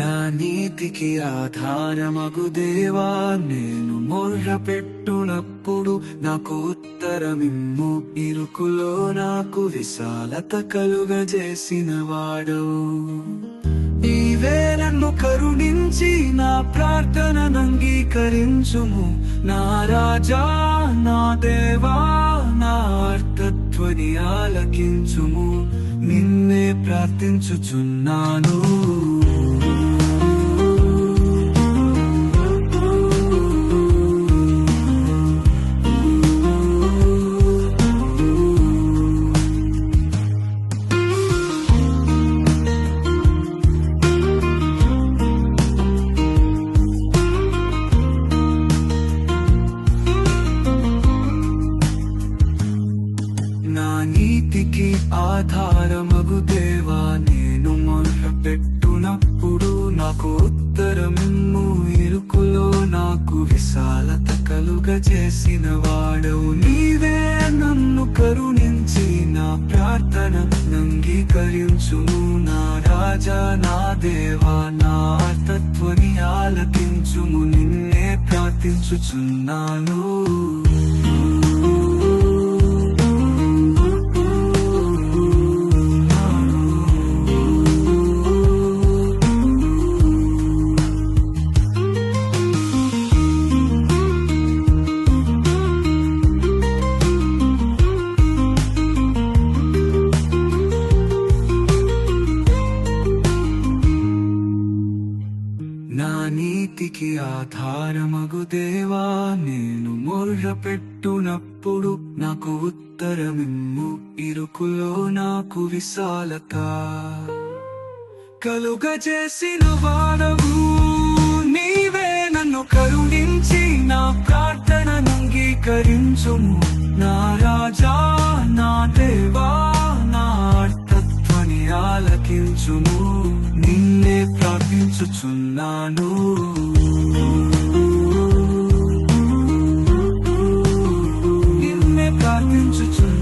నా నీతికి ఆధారమగు దేవా నేను మొర్ర పెట్టునప్పుడు నాకు ఉత్తరమిమ్ము. ఇరుకులో నాకు విశాలత కలుగజేసిన వాడవు నీవే నన్ను కరుణించి నా ప్రార్థనను అంగీకరించుము. నా రాజా నా దేవా నా అర్థత్వని ఆలకించుము. నిన్నే ప్రార్థించుచున్నాను. నా నీతికి ఆధారమగు దేవా నేను మొర్ర పెట్టునప్పుడు నాకు ఉత్తరము ఇరుకులో నాకు విశాలత కలుగజేసిన వాడవు నీవే నన్ను కరుణించి నా ప్రార్థన అంగీకరించును. నా రాజా నా దేవా నా తత్వని ఆలకించుము నిన్నే ప్రార్థించుచున్నాను. నా నీతికి ఆధారమగు దేవా నేను మొర్ర పెట్టునప్పుడు నాకు ఉత్తరమిమ్ము ఇరుకులో నాకు విశాలత. కలుగజేసిన వాడవు ఆలకించుము నిన్నే ప్రార్థించుచున్నాను. నిన్నే ప్రార్థించుచున్నాను.